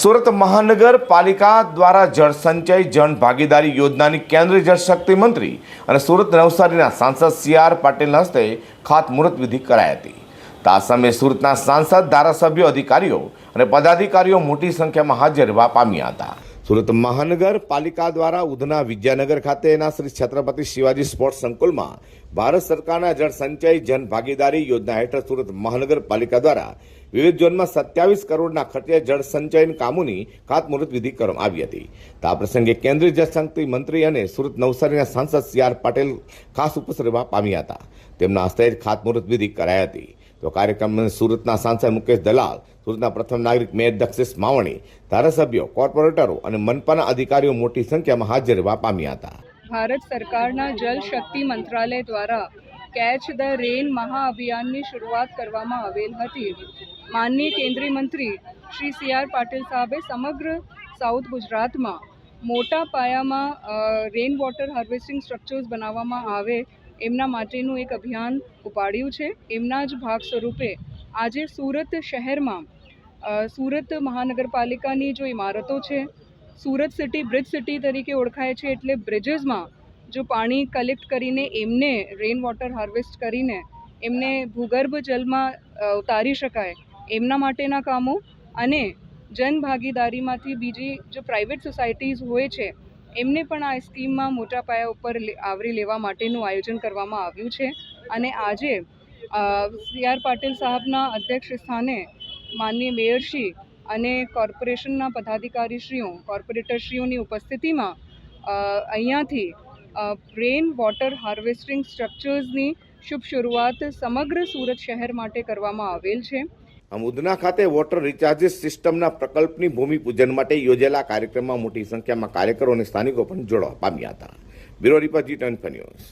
સુરત મહાનગરપાલિકા દ્વારા જળ સંચય જન ભાગીદારી યોજનાની કેન્દ્રીય જળશક્તિ મંત્રી અને સુરત નવસારીના સાંસદ સી આર પાટીલના હસ્તે ખાતમુહૂર્ત વિધિ કરાઈ હતી. તા સમયે સુરતના સાંસદ, ધારાસભ્યો, અધિકારીઓ અને પદાધિકારીઓ મોટી સંખ્યામાં હાજર રહેવા પામ્યા હતા. સુરત મહાનગરપાલિકા દ્વારા ઉધના વિદ્યાનગર ખાતેના શ્રી છત્રપતિ શિવાજી સ્પોર્ટ્સ સંકુલમાં ભારત સરકારના જળ સંચય જન ભાગીદારી યોજના હેઠળ સુરત મહાનગરપાલિકા દ્વારા વિવિધ ઝોનમાં સત્યાવીસ કરોડના ખર્ચે જળ સંચયન કામોની ખાતમુહૂર્ત વિધિ કરવામાં આવી હતી. તો આ પ્રસંગે કેન્દ્રીય જળશક્તિ મંત્રી અને સુરત નવસારીના સાંસદ સી આર પાટીલ ખાસ ઉપસ્થિત પામ્યા હતા. તેમના હસ્તે ખાતમુહૂર્ત વિધિ કરાઈ હતી. તો કાર્યક્રમમાં સુરતના સાંસદ મુકેશ દલાલ, સુરતના પ્રથમ નાગરિક મેયર દક્ષિસ માવણી, ધારાસભ્યો, કોર્પોરેટરો અને મનપાના અધિકારીઓ મોટી સંખ્યામાં હાજર રહેવા પામ્યા હતા. ભારત સરકારના જલ શક્તિ મંત્રાલય દ્વારા કેચ ધ રેન મહાઅભિયાનની શરૂઆત કરવામાં આવેલ હતી. માનનીય કેન્દ્રીય મંત્રી શ્રી સી આર પાટીલ સાહેબે સમગ્ર સાઉથ ગુજરાતમાં મોટા પાયામાં રેન વોટર હાર્વેસ્ટિંગ સ્ટ્રક્ચર્સ બનાવવામાં આવે એમના માટેનું એક અભિયાન ઉપાડ્યું છે. એમના જ ભાગ સ્વરૂપે આજે સુરત શહેરમાં સુરત મહાનગરપાલિકાની જો ઇમારતો છે, સુરત સિટી બ્રિજ સિટી તરીકે ઓળખાય છે એટલે બ્રિજીસમાં જો પાણી કલેક્ટ કરીને એમને રેઇન વોટર હાર્વેસ્ટ કરીને એમને ભૂગર્ભ જલમાં ઉતારી શકાય એમના માટેના કામો અને જનભાગીદારીમાંથી બીજી જો પ્રાઇવેટ સોસાયટીઝ હોય છે એમને પણ આ સ્કીમમાં મોટા પાયા ઉપર આવરી લેવા માટેનું આયોજન કરવામાં આવ્યું છે. અને આજે સી આર પાટીલ સાહેબના અધ્યક્ષ સ્થાને માનનીય મેયરશ્રી અને કોર્પોરેશનના પદાધિકારીશ્રીઓ કોર્પોરેટરશ્રીઓની ઉપસ્થિતિમાં અહીંયાથી રેન વોટર હાર્વેસ્ટિંગ સ્ટ્રક્ચર્સની શુભ શરૂઆત સમગ્ર સુરત શહેર માટે કરવામાં આવેલ છે. ઉધના ખાતે વોટર રિચાર્જિસ સિસ્ટમના પ્રકલ્પની ભૂમિપૂજન માટે યોજેલા કાર્યક્રમમાં મોટી સંખ્યામાં કાર્યકરો અને સ્થાનિકો પણ જોડવા પામ્યા હતા. Bureau report Zee news.